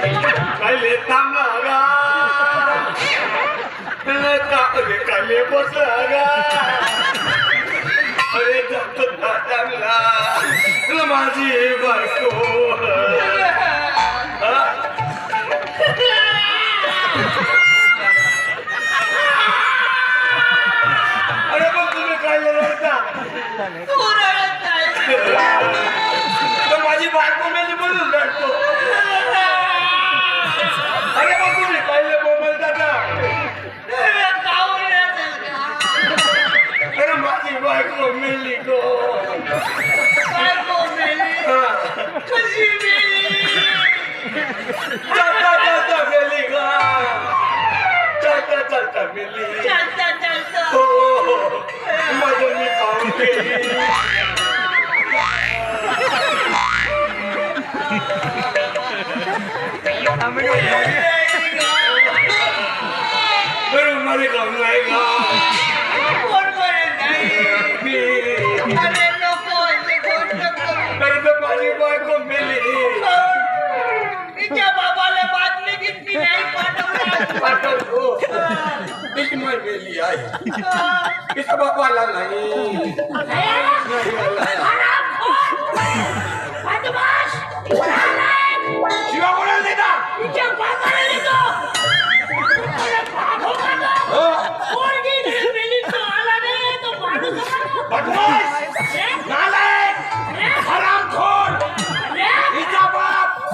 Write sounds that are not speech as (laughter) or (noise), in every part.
अरे बस अरे चांगला माझी बायको अरे मग तुम्ही काय लढता माझी बायको मी म्हणून लढतो (laughs) बरं आएगा। कौन मारे नहीं। अरे म्हणत नाही? मी अरे नको अशी गोष्ट करू. अरे तर माझी बायको मेली तिच्या बाबाला बातमी घेतली नाही पाटो पाठवतो तिची माय मेली आहे तिच्या बाबा ला नाही।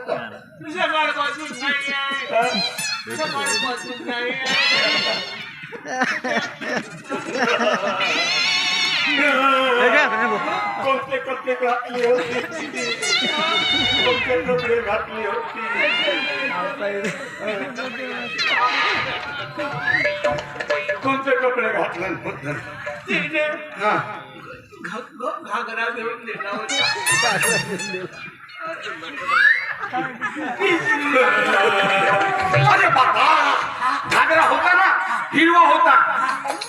का? सकाळपासून नाही आहे. सकाळपासून नाही आहे. कोणते कपडे घातले होते कोणते कपडे घातले होते कोणते कपडे घातले होते हा घागरा घेऊन दिला होता. अरे बाबा घागरा होता ना हिरवा होता.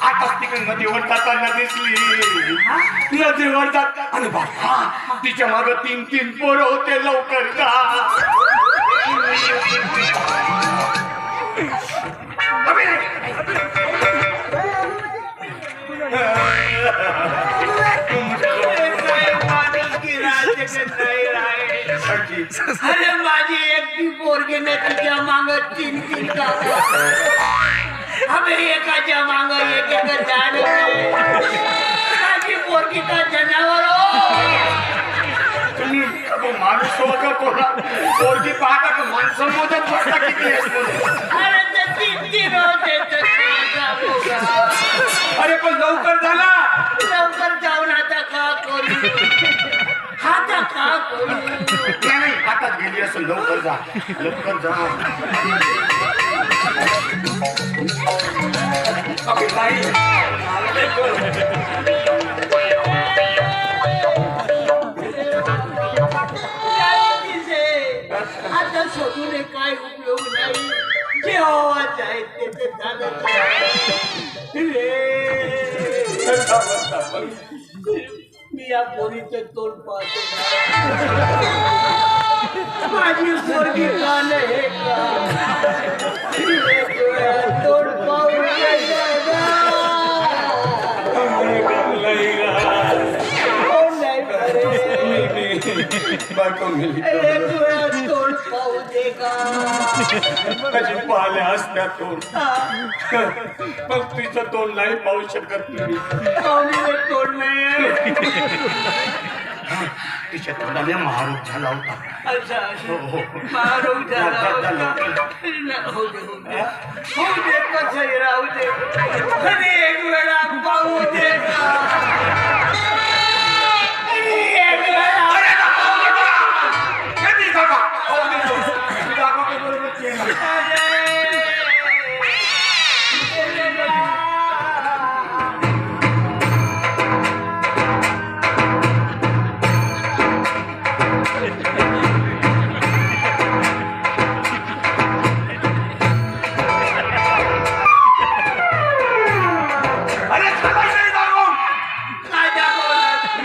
आता तिकडे नदीवर जाताना दिसली. नदीवर जात अरे बाबा तिच्या माग तीन तीन पोरं होते लवकर. जा. अभिनय अरे माझी एकटी पोरगी न तिच्या माग तीन तीन काका अबे एकाच्या माग एक एक झाड माझी पोरगी का जनावर तुम्ही माणूस हो कोणा पोरगी पाहता का माणसं मोजत बसता किती अरे अरे पण लवकर झाला. लवकर जाऊन आता का करू? आता का करू? नाही नाही, हातात गेली असं लवकर जा. लवकर जा. अबे बाई, आता शोधून काय उपयोग नाही. जे हवाच ते ते रे. मी या पोरीचं पाहतो माझी पोरगी का हे का नाही करे. बायको मेली दे का त्याची (laughs) पाहिल्या असत्या तोंड हा. पण तिचं तोंड नाही पाहू शकत नाही पाहुणीला तोंड नाही. तिच्या तोंडाने महारोग झाला होता अच्छा हो, हो. मारून झाला. होता. होऊ दे राहू दे एक वेळा पाहू दे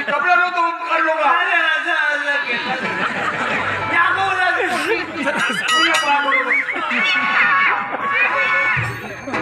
कपडा नव्हतो उपकार लोक दाखवला